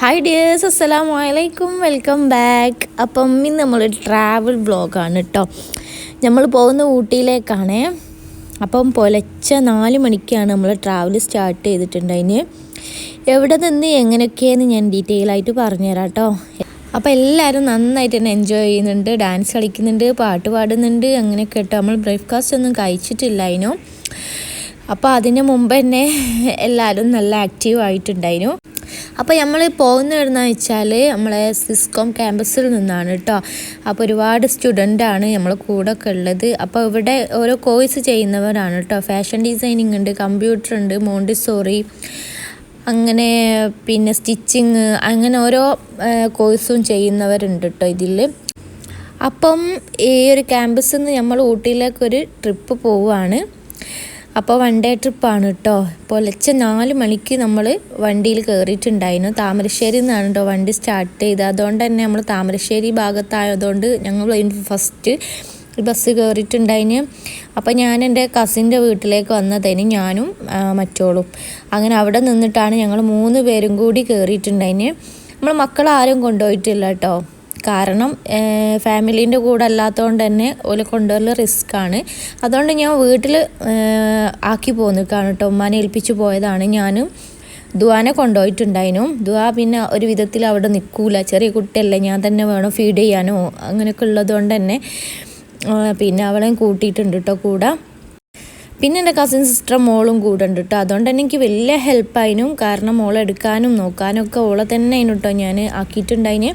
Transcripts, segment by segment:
Hi dears അസ്സലാമു വലൈക്കും welcome back അപ്പം ഇന്ന് നമ്മൾ ട്രാവൽ ബ്ലോഗാണ് കേട്ടോ നമ്മൾ പോകുന്ന ഊട്ടിയിലേക്കാണ്. അപ്പം പുലച്ച നാല് മണിക്കാണ് നമ്മൾ ട്രാവൽ സ്റ്റാർട്ട് ചെയ്തിട്ടുണ്ടതിന് എവിടെ നിന്ന് എങ്ങനെയൊക്കെയെന്ന് ഞാൻ ഡീറ്റെയിൽ ആയിട്ട് പറഞ്ഞുതരാം കേട്ടോ അപ്പോൾ എല്ലാവരും നന്നായിട്ട് തന്നെ എൻജോയ് ചെയ്യുന്നുണ്ട്. ഡാൻസ് കളിക്കുന്നുണ്ട് പാട്ട് പാടുന്നുണ്ട്. അങ്ങനെയൊക്കെ കേട്ടോ നമ്മൾ ബ്രേക്ക്ഫാസ്റ്റ് ഒന്നും കഴിച്ചിട്ടില്ല അതിനും അപ്പോൾ അതിന് മുമ്പ് തന്നെ എല്ലാവരും നല്ല ആക്റ്റീവ് ആയിട്ടുണ്ടായിരുന്നു. അപ്പോൾ നമ്മൾ പോകുന്ന എവിടെന്ന് വെച്ചാൽ നമ്മളെ സിസ്കോം ക്യാമ്പസിൽ നിന്നാണ് കേട്ടോ അപ്പോൾ ഒരുപാട് സ്റ്റുഡന്റാണ് നമ്മളെ കൂടെ ഒക്കെ ഉള്ളത്. അപ്പോൾ ഇവിടെ ഓരോ കോഴ്സ് ചെയ്യുന്നവരാണ് കേട്ടോ ഫാഷൻ ഡിസൈനിങ് ഉണ്ട് കമ്പ്യൂട്ടർ ഉണ്ട് മോണ്ടിസോറി അങ്ങനെ പിന്നെ സ്റ്റിച്ചിങ് അങ്ങനെ ഓരോ കോഴ്സും ചെയ്യുന്നവരുണ്ട് കേട്ടോ ഇതിൽ അപ്പം ഈ ഒരു ക്യാമ്പസിൽ നിന്ന് നമ്മൾ ഊട്ടിയിലേക്കൊരു ട്രിപ്പ് പോവുകയാണ് അപ്പോൾ വൺ ഡേ ട്രിപ്പാണ് കേട്ടോ പുലച്ച നാല് മണിക്ക് നമ്മൾ വണ്ടിയിൽ കയറിയിട്ടുണ്ടായിരുന്നു താമരശ്ശേരി നിന്നാണ് കേട്ടോ വണ്ടി സ്റ്റാർട്ട് ചെയ്തത്. അതുകൊണ്ട് തന്നെ നമ്മൾ താമരശ്ശേരി ഭാഗത്തായതുകൊണ്ട് ഞങ്ങൾ ഫസ്റ്റ് ബസ് കയറിയിട്ടുണ്ടായിന് അപ്പോൾ ഞാൻ എന്റെ കസിന്റെ വീട്ടിലേക്ക് വന്നതിന് ഞാനും മറ്റോളും. അങ്ങനെ അവിടെ നിന്നിട്ടാണ് ഞങ്ങൾ മൂന്ന് പേരും കൂടി കയറിയിട്ടുണ്ടായിന് നമ്മൾ മക്കളാരും കൊണ്ടുപോയിട്ടില്ല കേട്ടോ കാരണം ഫാമിലീന്റെ കൂടെ അല്ലാത്തതുകൊണ്ട് തന്നെ ഓൽ കൊണ്ടുവരൽ റിസ്ക് ആണ്. അതുകൊണ്ട് ഞാൻ വീട്ടിൽ ആക്കി പോന്നിക്കാണ് കേട്ടോ ഉമ്മാനെ ഏൽപ്പിച്ചു പോയതാണ്. ഞാനും ദുവാനെ കൊണ്ടുപോയിട്ടുണ്ടായിരുന്നു ദുവാ പിന്നെ ഒരു വിധത്തിൽ അവിടെ നിൽക്കൂല ചെറിയ കുട്ടിയല്ലേ ഞാൻ തന്നെ വേണം ഫീഡ് ചെയ്യാനോ അങ്ങനെയൊക്കെ ഉള്ളതുകൊണ്ട് തന്നെ പിന്നെ അവളെയും കൂട്ടിയിട്ടുണ്ട് കേട്ടോ കൂടെ. പിന്നെ എന്റെ കസിൻ സിസ്റ്റർ മോളും കൂടെ ഉണ്ട് കേട്ടോ അതുകൊണ്ട് തന്നെ എനിക്ക് വലിയ ഹെൽപ്പായിനും കാരണം മോളെ എടുക്കാനും നോക്കാനും ഒക്കെ ഓളെ തന്നെ ആയിരുന്നു കേട്ടോ ഞാൻ ആക്കിയിട്ടുണ്ടായിന്.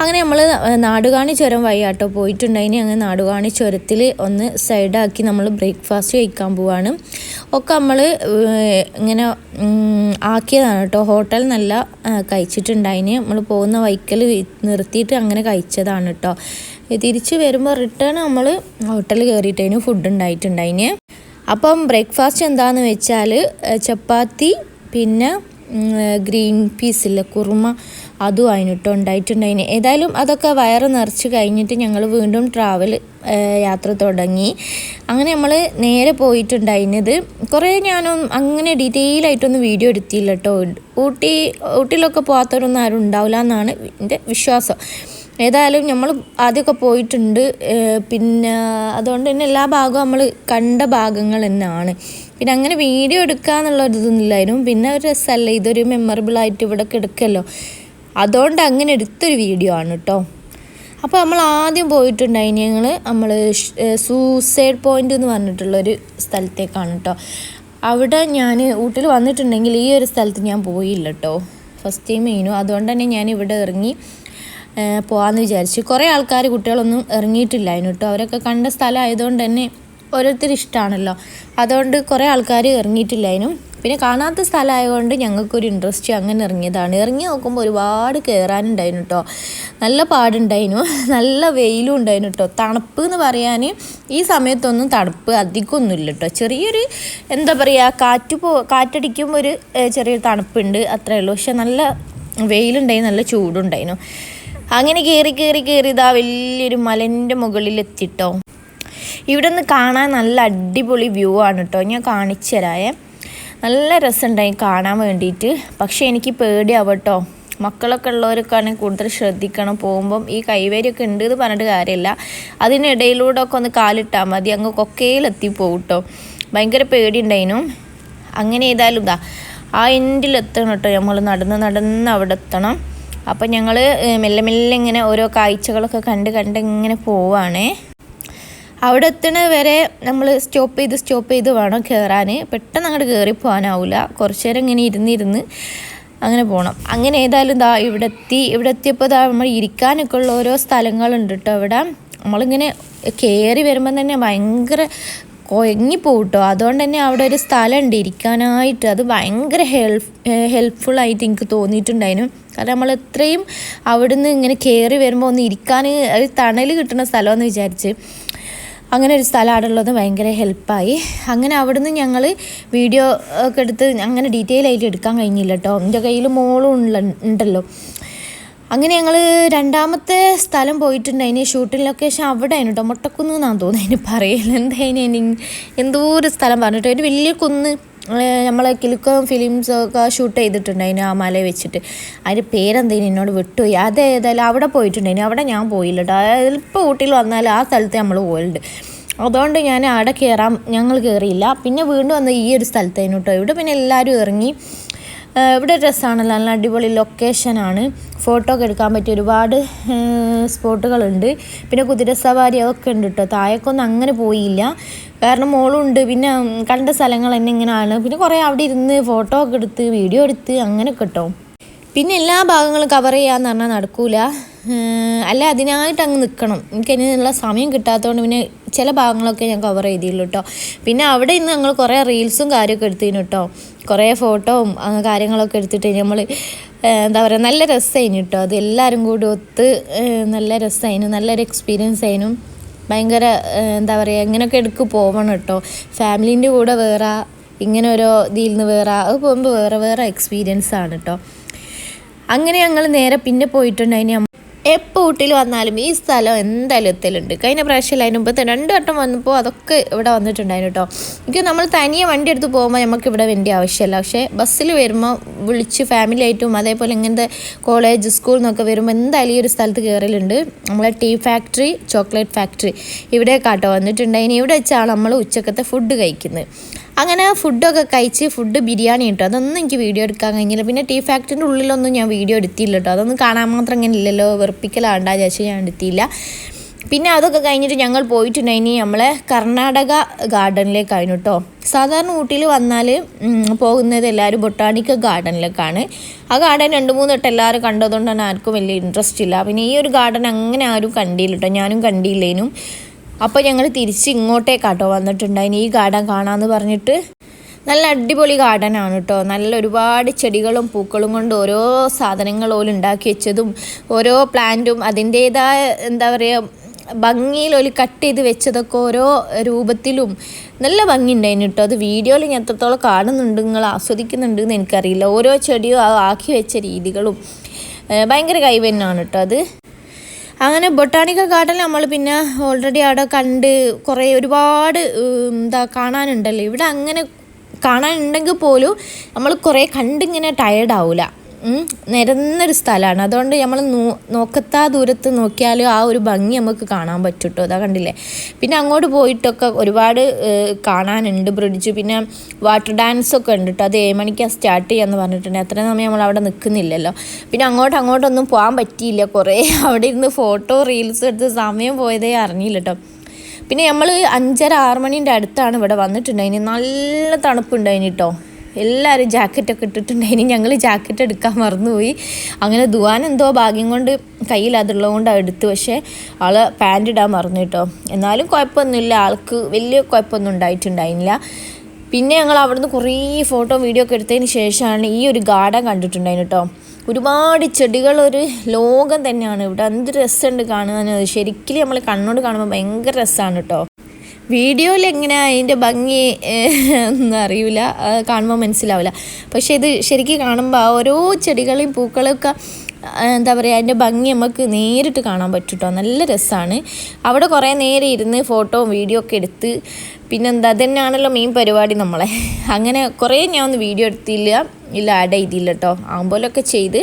അങ്ങനെ നമ്മൾ നാടുകാണി ചുരം വഴി ആട്ടോ പോയിട്ടുണ്ടായിന്. അങ്ങനെ നാടുകാണി ചുരത്തിൽ ഒന്ന് സൈഡാക്കി നമ്മൾ ബ്രേക്ക്ഫാസ്റ്റ് കഴിക്കാൻ പോവാണ്. ഒക്കെ നമ്മൾ ഇങ്ങനെ ആക്കിയതാണ് കേട്ടോ ഹോട്ടൽ നല്ല കഴിച്ചിട്ടുണ്ടായിന്. നമ്മൾ പോകുന്ന വൈക്കൽ നിർത്തിയിട്ട് അങ്ങനെ കഴിച്ചതാണ് കേട്ടോ തിരിച്ച് വരുമ്പോൾ റിട്ടേൺ നമ്മൾ ഹോട്ടലിൽ കയറിയിട്ടതിന് ഫുഡ് ഉണ്ടായിട്ടുണ്ടായിന്. അപ്പം ബ്രേക്ക്ഫാസ്റ്റ് എന്താണെന്ന് വെച്ചാൽ ചപ്പാത്തി പിന്നെ ഗ്രീൻ പീസ് ഇല്ല കുറുമ അതും അതിനിട്ട് ഉണ്ടായിട്ടുണ്ടായിന്. ഏതായാലും അതൊക്കെ വയറ് നിറച്ച് കഴിഞ്ഞിട്ട് ഞങ്ങൾ വീണ്ടും ട്രാവൽ യാത്ര തുടങ്ങി. അങ്ങനെ നമ്മൾ നേരെ പോയിട്ടുണ്ടായിരുന്നത് കുറേ ഞാനും അങ്ങനെ ഡീറ്റെയിൽ ആയിട്ടൊന്നും വീഡിയോ എടുത്തില്ല കേട്ടോ ഊട്ടി ഊട്ടിയിലൊക്കെ പോകാത്തവരൊന്നും ആരും ഉണ്ടാവില്ല എന്നാണ് എന്റെ വിശ്വാസം. ഏതായാലും നമ്മൾ ആദ്യമൊക്കെ പോയിട്ടുണ്ട് പിന്നെ അതുകൊണ്ട് തന്നെ എല്ലാ ഭാഗവും നമ്മൾ കണ്ട ഭാഗങ്ങൾ തന്നെയാണ്. പിന്നെ അങ്ങനെ വീഡിയോ എടുക്കുക എന്നുള്ള പിന്നെ ഒരു രസമല്ല ഇതൊരു മെമ്മറബിൾ ആയിട്ട് ഇവിടെ കിടക്കല്ലോ. അതുകൊണ്ട് അങ്ങനെ എടുത്തൊരു വീഡിയോ ആണ് കേട്ടോ അപ്പോൾ നമ്മൾ ആദ്യം പോയിട്ടുണ്ടായി ഞങ്ങൾ നമ്മൾ സൂസൈഡ് പോയിന്റ് എന്ന് പറഞ്ഞിട്ടുള്ളൊരു സ്ഥലത്തേക്കാണ് കേട്ടോ അവിടെ ഞാൻ ഊട്ടിൽ വന്നിട്ടുണ്ടെങ്കിൽ ഈ ഒരു സ്ഥലത്ത് ഞാൻ പോയില്ല കേട്ടോ ഫസ്റ്റ് ടൈം ചെയ്യുന്നു അതുകൊണ്ട് തന്നെ ഞാൻ ഇവിടെ ഇറങ്ങി പോകാമെന്ന് വിചാരിച്ചു. കുറേ ആൾക്കാർ കുട്ടികളൊന്നും ഇറങ്ങിയിട്ടില്ലായിരുന്നു കേട്ടോ അവരൊക്കെ കണ്ട സ്ഥലം ആയതുകൊണ്ട് തന്നെ ഓരോരുത്തർ ഇഷ്ടമാണല്ലോ അതുകൊണ്ട് കുറേ ആൾക്കാർ ഇറങ്ങിയിട്ടില്ല അതിനും. പിന്നെ കാണാത്ത സ്ഥലമായതുകൊണ്ട് ഞങ്ങൾക്കൊരു ഇൻട്രസ്റ്റ് അങ്ങനെ ഇറങ്ങിയതാണ്. ഇറങ്ങി നോക്കുമ്പോൾ ഒരുപാട് കയറാനുണ്ടായിരുന്നു കേട്ടോ നല്ല പാടുണ്ടായിരുന്നു നല്ല വെയിലും ഉണ്ടായിരുന്നു കേട്ടോ തണുപ്പ് എന്ന് പറയാൻ ഈ സമയത്തൊന്നും തണുപ്പ് അധികമൊന്നുമില്ല കേട്ടോ ചെറിയൊരു എന്താ പറയുക കാറ്റ് പോ കാറ്റടിക്കുമ്പോൾ ഒരു ചെറിയൊരു തണുപ്പുണ്ട് അത്രയേ ഉള്ളൂ. പക്ഷെ നല്ല വെയിലുണ്ടായി നല്ല ചൂടുണ്ടായിരുന്നു അങ്ങനെ കയറി കയറി കയറി ഇതാ വലിയൊരു മലന്റെ മുകളിലെത്തിട്ടോ. ഇവിടെ നിന്ന് കാണാൻ നല്ല അടിപൊളി വ്യൂ ആണ് കേട്ടോ. ഞാൻ കാണിച്ചു തരായേ നല്ല രസമുണ്ടായി കാണാൻ വേണ്ടിയിട്ട്. പക്ഷേ എനിക്ക് പേടിയാവട്ടോ മക്കളൊക്കെ ഉള്ളവർക്കാണെങ്കിൽ കൂടുതൽ ശ്രദ്ധിക്കണം. പോകുമ്പം ഈ കൈവേരിയൊക്കെ ഉണ്ട് എന്ന് പറഞ്ഞിട്ട് കാര്യമില്ല. അതിനിടയിലൂടെ ഒക്കെ ഒന്ന് കാലിട്ടാൽ മതി. അങ്ങ് കൊക്കയിലെത്തി പോകും കേട്ടോ. ഭയങ്കര പേടിയുണ്ടായിനു. അങ്ങനെ ഏതായാലും ഇതാ ആ എൻഡിലെത്തണം കേട്ടോ. നമ്മൾ നടന്ന് നടന്ന് അവിടെ എത്തണം. അപ്പം ഞങ്ങൾ മെല്ലെ മെല്ലെ ഇങ്ങനെ ഓരോ കാഴ്ചകളൊക്കെ കണ്ട് കണ്ട് ഇങ്ങനെ പോവാണേ. അവിടെ എത്തണ വരെ നമ്മൾ സ്റ്റോപ്പ് ചെയ്ത് സ്റ്റോപ്പ് ചെയ്ത് വേണം കയറാൻ പെട്ടെന്ന് അങ്ങോട്ട് കയറി പോകാനാവില്ല കുറച്ച് നേരം ഇങ്ങനെ ഇരുന്നിരുന്ന് അങ്ങനെ പോകണം അങ്ങനെ ഏതായാലും ഇതാ ഇവിടെ എത്തി. ഇവിടെ എത്തിയപ്പോൾ ഇതാ നമ്മൾ ഇരിക്കാനൊക്കെ ഉള്ള ഓരോ സ്ഥലങ്ങളുണ്ട് കേട്ടോ ഇവിടെ. നമ്മളിങ്ങനെ കയറി വരുമ്പം തന്നെ ഭയങ്കര കുഴങ്ങിപ്പോവും കേട്ടോ അതുകൊണ്ട് തന്നെ അവിടെ ഒരു സ്ഥലമുണ്ട് ഇരിക്കാനായിട്ട്. അത് ഭയങ്കര ഹെൽപ്പ് ഹെൽപ്ഫുള്ളായിട്ട് എനിക്ക് തോന്നിയിട്ടുണ്ടായിരുന്നു. കാരണം നമ്മൾ എത്രയും അവിടുന്ന് ഇങ്ങനെ കയറി വരുമ്പോൾ ഒന്ന് ഇരിക്കാൻ ഒരു തണൽ കിട്ടുന്ന സ്ഥലമെന്ന് വിചാരിച്ച് അങ്ങനെ ഒരു സ്ഥലം അവിടെ ഉള്ളത് ഭയങ്കര ഹെൽപ്പായി. അങ്ങനെ അവിടുന്ന് ഞങ്ങൾ വീഡിയോ ഒക്കെ എടുത്ത് അങ്ങനെ ഡീറ്റെയിൽ ആയിട്ട് എടുക്കാൻ കഴിഞ്ഞില്ല കേട്ടോ. എന്റെ കയ്യിൽ മോളും ഉണ്ടല്ലോ. അങ്ങനെ ഞങ്ങൾ രണ്ടാമത്തെ സ്ഥലം പോയിട്ടുണ്ട്. അതിന് ഷൂട്ടിംഗ് ലൊക്കേഷൻ അവിടെ ആയിരുന്നു കേട്ടോ മുട്ടക്കുന്ന് എന്നാണ് തോന്നുന്നത് അതിന് പറയില്ല എന്തായാലും എന്തോ ഒരു സ്ഥലം പറഞ്ഞിട്ട്. ഒരു വലിയ കുന്ന് നമ്മൾ കിലുക്കം ഫിലിംസ് ഒക്കെ ഷൂട്ട് ചെയ്തിട്ടുണ്ട് അതിന് ആ മല വെച്ചിട്ട്. അതിന്റെ പേരെന്തേനും എന്നോട് വിട്ടുപോയി. അതേതായാലും അവിടെ പോയിട്ടുണ്ടായിന് അവിടെ ഞാൻ പോയില്ല കേട്ടോ ഇപ്പോൾ ഊട്ടിയിൽ വന്നാൽ ആ സ്ഥലത്ത് നമ്മൾ പോയിട്ടുണ്ട് അതുകൊണ്ട് ഞാൻ അവിടെ കയറാം ഞങ്ങൾ കയറിയില്ല പിന്നെ വീണ്ടും വന്ന ഈ ഒരു സ്ഥലത്തായിരുന്നു കേട്ടോ ഇവിടെ പിന്നെ എല്ലാവരും ഇറങ്ങി. ഇവിടെ രസമാണല്ലോ നല്ല അടിപൊളി ലൊക്കേഷനാണ് ഫോട്ടോ ഒക്കെ എടുക്കാൻ പറ്റിയ ഒരുപാട് സ്പോട്ടുകളുണ്ട്. പിന്നെ കുതിര സവാരി അതൊക്കെ ഉണ്ട് കേട്ടോ താഴേക്കൊന്നും അങ്ങനെ പോയില്ല. കാരണം മോളുണ്ട്. പിന്നെ കണ്ട സ്ഥലങ്ങൾ തന്നെ ഇങ്ങനെയാണ് പിന്നെ കുറേ അവിടെ ഇരുന്ന് ഫോട്ടോ ഒക്കെ എടുത്ത് വീഡിയോ എടുത്ത് അങ്ങനെ കേട്ടോ പിന്നെ എല്ലാ ഭാഗങ്ങളും കവർ ചെയ്യാന്ന് പറഞ്ഞാൽ നടക്കൂല. അല്ല അതിനായിട്ട് അങ്ങ് നിൽക്കണം എനിക്ക് അതിനുള്ള സമയം കിട്ടാത്തതുകൊണ്ട് പിന്നെ ചില ഭാഗങ്ങളൊക്കെ ഞാൻ കവർ ചെയ്തിട്ടുള്ളൂ കേട്ടോ പിന്നെ അവിടെ ഇന്ന് ഞങ്ങൾ കുറേ റീൽസും കാര്യമൊക്കെ എടുത്തിരുന്നു കേട്ടോ കുറേ ഫോട്ടോവും ആ, കാര്യങ്ങളൊക്കെ എടുത്തിട്ട് നമ്മൾ എന്താ പറയുക നല്ല രസമായിരുന്നു കേട്ടോ അത് എല്ലാവരും കൂടി ഒത്ത് നല്ല രസമായിരുന്നു നല്ലൊരു എക്സ്പീരിയൻസ് ആയിരുന്നു ഭയങ്കര എന്താ പറയുക ഇങ്ങനെയൊക്കെ എടുക്ക് പോവണം കേട്ടോ ഫാമിലീന്റെ കൂടെ വേറെ ഇങ്ങനെ ഓരോ ഇതിൽ നിന്ന് വേറെ അത് പോകുമ്പോൾ വേറെ വേറെ എക്സ്പീരിയൻസ് ആണ് കേട്ടോ അങ്ങനെ ഞങ്ങൾ നേരെ പിന്നെ പോയിട്ടുണ്ട്. അതിന് എപ്പോൾ ഊട്ടിൽ വന്നാലും ഈ സ്ഥലം എന്തായാലും എത്തലുണ്ട്. കഴിഞ്ഞ പ്രാവശ്യം അതിന് മുമ്പത്തെ രണ്ട് വട്ടം വന്നപ്പോൾ അതൊക്കെ ഇവിടെ വന്നിട്ടുണ്ടായിരുന്നു കേട്ടോ. എനിക്ക് നമ്മൾ തനിയെ വണ്ടി എടുത്ത് പോകുമ്പോൾ നമുക്ക് ഇവിടെ വേണ്ടി ആവശ്യമില്ല. പക്ഷേ ബസ്സിൽ വരുമ്പോൾ വിളിച്ച് ഫാമിലി ആയിട്ടും അതേപോലെ ഇങ്ങനത്തെ കോളേജ് സ്കൂൾ എന്നൊക്കെ വരുമ്പോൾ എന്തായാലും ഈ ഒരു സ്ഥലത്ത് കയറലുണ്ട് നമ്മളെ ടീ ഫാക്ടറി ചോക്ലേറ്റ് ഫാക്ടറി ഇവിടെ കാട്ടോ വന്നിട്ടുണ്ടായിന് ഇവിടെ വെച്ചാണ് നമ്മൾ ഉച്ചക്കത്തെ ഫുഡ് കഴിക്കുന്നത്. അങ്ങനെ ഫുഡൊക്കെ കഴിച്ച് ഫുഡ് ബിരിയാണി കിട്ടും. അതൊന്നും എനിക്ക് വീഡിയോ എടുക്കാൻ കഴിഞ്ഞില്ല. പിന്നെ ടീ ഫാക്ടറിന്റെ ഉള്ളിലൊന്നും ഞാൻ വീഡിയോ എടുത്തില്ല കേട്ടോ. അതൊന്നും കാണാൻ മാത്രം ഇങ്ങനെ ഇല്ലല്ലോ. വെറുപ്പിക്കലാണ്ടാ ചേച്ചി ഞാൻ എടുത്തില്ല. പിന്നെ അതൊക്കെ കഴിഞ്ഞിട്ട് ഞങ്ങൾ പോയിട്ടുണ്ടായിനി നമ്മളെ കർണാടക ഗാർഡനിലേക്കായിരുന്നു കേട്ടോ. സാധാരണ ഊട്ടിയിൽ വന്നാൽ പോകുന്നത് എല്ലാവരും ബൊട്ടാണിക്കൽ ഗാർഡനിലേക്കാണ്. ആ ഗാർഡൻ രണ്ട് മൂന്ന് തൊട്ട് എല്ലാവരും കണ്ടതുകൊണ്ട് തന്നെ ആർക്കും വലിയ ഇൻട്രസ്റ്റ് ഇല്ല. പിന്നെ ഈ ഒരു ഗാർഡൻ അങ്ങനെ ആരും കണ്ടില്ല കേട്ടോ. ഞാനും കണ്ടില്ലേനും. അപ്പോൾ ഞങ്ങൾ തിരിച്ച് ഇങ്ങോട്ടേക്കാട്ടോ വന്നിട്ടുണ്ടായിന്. ഈ ഗാർഡൻ കാണാമെന്ന് പറഞ്ഞിട്ട് നല്ല അടിപൊളി ഗാർഡൻ ആണ് കേട്ടോ നല്ല ഒരുപാട് ചെടികളും പൂക്കളും കൊണ്ട് ഓരോ സാധനങ്ങൾ ഓൽ ഉണ്ടാക്കി വെച്ചതും ഓരോ പ്ലാന്റും അതിന്റേതായ എന്താ പറയുക ഭംഗിയിൽ ഒരു കട്ട് ചെയ്ത് വെച്ചതൊക്കെ ഓരോ രൂപത്തിലും നല്ല ഭംഗി ഉണ്ടായിരുന്നു കേട്ടോ അത് വീഡിയോയിൽ ഞാൻ എത്രത്തോളം കാണുന്നുണ്ട് നിങ്ങൾ ആസ്വദിക്കുന്നുണ്ട് എന്ന് എനിക്കറിയില്ല. ഓരോ ചെടിയും ആക്കി വെച്ച രീതികളും ഭയങ്കര കൈവന്നാണ് കേട്ടോ അത്. അങ്ങനെ ബൊട്ടാണിക്കൽ ഗാർഡൻ നമ്മൾ പിന്നെ ഓൾറെഡി അവിടെ കണ്ട് കുറേ ഒരുപാട് എന്താ കാണാനുണ്ടല്ലോ. ഇവിടെ അങ്ങനെ കാണാനുണ്ടെങ്കിൽ പോലും നമ്മൾ കുറേ കണ്ടിങ്ങനെ ടയേർഡ് ആവില്ല നിരന്നൊരു സ്ഥലമാണ്. അതുകൊണ്ട് നമ്മൾ നോക്കത്താ ദൂരത്ത് നോക്കിയാലും ആ ഒരു ഭംഗി നമുക്ക് കാണാൻ പറ്റും കേട്ടോ അതാ കണ്ടില്ലേ? പിന്നെ അങ്ങോട്ട് പോയിട്ടൊക്കെ ഒരുപാട് കാണാനുണ്ട് ബ്രിഡ്ജ്. പിന്നെ വാട്ടർ ഡാൻസ് ഒക്കെ ഉണ്ട് കേട്ടോ അത് ഏഴ് മണിക്കാണ് സ്റ്റാർട്ട് ചെയ്യാന്ന് പറഞ്ഞിട്ടുണ്ട്. അത്ര സമയം നമ്മൾ അവിടെ നിൽക്കുന്നില്ലല്ലോ പിന്നെ അങ്ങോട്ട് അങ്ങോട്ടൊന്നും പോകാൻ പറ്റിയില്ല. കുറേ അവിടെ ഇരുന്ന് ഫോട്ടോ റീൽസ് എടുത്ത് സമയം പോയതേ അറിഞ്ഞില്ല കേട്ടോ പിന്നെ നമ്മൾ അഞ്ചര ആറ് മണീന്റെ അടുത്താണ് ഇവിടെ വന്നിട്ടുണ്ടായിന്. നല്ല തണുപ്പുണ്ടായിന് കേട്ടോ എല്ലാവരും ജാക്കറ്റൊക്കെ ഇനി ഞങ്ങൾ ജാക്കറ്റ് എടുക്കാൻ മറന്നുപോയി. അങ്ങനെ ദുവാൻ എന്തോ ഭാഗ്യം കൊണ്ട് കയ്യിൽ അതുള്ളത് കൊണ്ട് എടുത്തു. പക്ഷേ ആൾ പാന്റ് ഇടാൻ മറന്നു കേട്ടോ. എന്നാലും കുഴപ്പമൊന്നുമില്ല. ആൾക്ക് വലിയ കുഴപ്പമൊന്നും ഉണ്ടായിട്ടുണ്ടായില്ല. പിന്നെ ഞങ്ങൾ അവിടുന്ന് കുറേ ഫോട്ടോ വീഡിയോ ഒക്കെ എടുത്തതിന് ശേഷമാണ് ഈ ഒരു ഗാർഡൻ കണ്ടിട്ടുണ്ടായിരുന്നു കേട്ടോ. ഒരുപാട് ചെടികൾ ഒരു ലോകം തന്നെയാണ്. ഇവിടെ എന്ത് രസമുണ്ട് കാണുന്നത് ശരിക്കും നമ്മൾ കണ്ണോട് കാണുമ്പോൾ ഭയങ്കര രസമാണ് കേട്ടോ. വീഡിയോയിൽ എങ്ങനെ അതിന്റെ ഭംഗി ഒന്നും അറിയില്ല കാണുമ്പോൾ മനസ്സിലാവില്ല പക്ഷേ ഇത് ശരിക്കും കാണുമ്പോൾ ഓരോ ചെടികളെയും പൂക്കളൊക്കെ എന്താ പറയുക അതിന്റെ ഭംഗി നമുക്ക് നേരിട്ട് കാണാൻ പറ്റും നല്ല രസമാണ് അവിടെ കുറേ നേരം ഇരുന്ന് ഫോട്ടോ വീഡിയോ ഒക്കെ എടുത്ത് പിന്നെന്താ അതന്നെയാണല്ലോ മെയിൻ പരിപാടി നമ്മളെ. അങ്ങനെ കുറേ ഞാൻ ഒന്ന് വീഡിയോ എടുത്തില്ല ഇല്ല ആഡ് ചെയ്തില്ല കേട്ടോ ആകുമ്പോലൊക്കെ ചെയ്ത്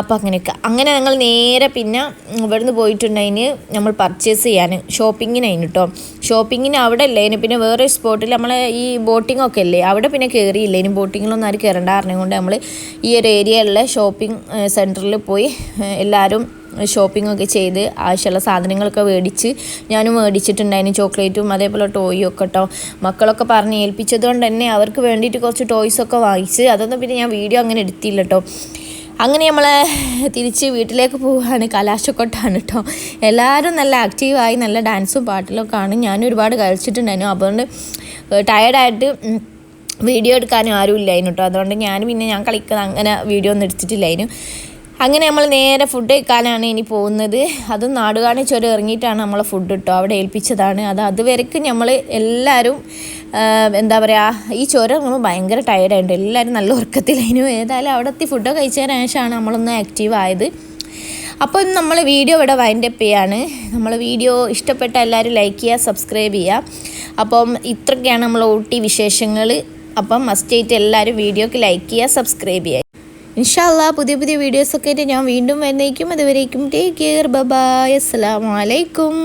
അപ്പം അങ്ങനെയൊക്കെ. അങ്ങനെ ഞങ്ങൾ നേരെ പിന്നെ ഇവിടുന്ന് പോയിട്ടുണ്ടതിന് നമ്മൾ പർച്ചേസ് ചെയ്യാൻ ഷോപ്പിങ്ങിനായിന് കേട്ടോ ഷോപ്പിങ്ങിന് അവിടെ അല്ലേന് പിന്നെ വേറെ സ്പോട്ടിൽ നമ്മൾ ഈ ബോട്ടിങ്ങൊക്കെ അല്ലേ അവിടെ പിന്നെ കയറിയില്ല ഇനി ബോട്ടിങ്ങിലൊന്നും ആരും കയറേണ്ട കാരണം കൊണ്ട് നമ്മൾ ഈ ഒരു ഏരിയയിലുള്ള ഷോപ്പിംഗ് സെന്ററിൽ പോയി എല്ലാവരും ഷോപ്പിംഗ് ഒക്കെ ചെയ്ത് ആവശ്യമുള്ള സാധനങ്ങളൊക്കെ മേടിച്ച് ഞാനും മേടിച്ചിട്ടുണ്ടായിരുന്നു. ചോക്ലേറ്റും അതേപോലെ ടോയും ഒക്കെ കേട്ടോ മക്കളൊക്കെ പറഞ്ഞ് ഏൽപ്പിച്ചതുകൊണ്ട് തന്നെ അവർക്ക് വേണ്ടിയിട്ട് കുറച്ച് ടോയ്സൊക്കെ വാങ്ങിച്ച് അതൊന്നും പിന്നെ ഞാൻ വീഡിയോ അങ്ങനെ എടുത്തില്ല കേട്ടോ അങ്ങനെ നമ്മൾ തിരിച്ച് വീട്ടിലേക്ക് പോവുകയാണ്. കലാശക്കൊട്ടാണ് കേട്ടോ എല്ലാവരും നല്ല ആക്റ്റീവായി നല്ല ഡാൻസും പാട്ടിലൊക്കെ ആണ്. ഞാൻ ഒരുപാട് കഴിച്ചിട്ടുണ്ടായിരുന്നു അതുകൊണ്ട് ടയർഡായിട്ട് വീഡിയോ എടുക്കാനും ആരും ഇല്ലായിരുന്നു കേട്ടോ അതുകൊണ്ട് ഞാൻ പിന്നെ ഞാൻ കളിക്കുന്ന അങ്ങനെ വീഡിയോ ഒന്നും എടുത്തിട്ടില്ലായിരുന്നു. അങ്ങനെ നമ്മൾ നേരെ ഫുഡ് കഴിക്കാനാണ് ഇനി പോകുന്നത്. അതും നാടുകാണി ചുരം ഇറങ്ങിയിട്ടാണ് നമ്മളെ ഫുഡ് കിട്ടുക അവിടെ ഏൽപ്പിച്ചതാണ്. അത് അതുവരെക്കും നമ്മൾ എല്ലാവരും എന്താ പറയുക ഈ ചുരം നമ്മൾ ഭയങ്കര ടയർഡായിട്ട് എല്ലാവരും നല്ല ഉറക്കത്തിലായിരുന്നു ഏതായാലും അവിടെ എത്തി ഫുഡ് കഴിച്ചതിന് ശേഷമാണ് നമ്മളൊന്ന് ആക്റ്റീവ് ആയത്. അപ്പോൾ ഇന്ന് നമ്മൾ വീഡിയോ ഇവിടെ വൈൻഡപ്പ് ചെയ്യാണ്. നമ്മൾ വീഡിയോ ഇഷ്ടപ്പെട്ട എല്ലാവരും ലൈക്ക് ചെയ്യുക സബ്സ്ക്രൈബ് ചെയ്യുക. അപ്പം ഇത്രയൊക്കെയാണ് നമ്മൾ ഊട്ടി വിശേഷങ്ങൾ അപ്പം മസ്റ്റ് ആയിട്ട് എല്ലാവരും വീഡിയോക്ക് ലൈക്ക് ചെയ്യുക സബ്സ്ക്രൈബ് ചെയ്യുക. ഇൻഷാല്ല പുതിയ പുതിയ വീഡിയോസൊക്കെ ആയിട്ട് ഞാൻ വീണ്ടും വരുന്നേക്കും. അതുവരേക്കും ടേക്ക് കെയർ ബബായ് അസ്സാം അലൈക്കും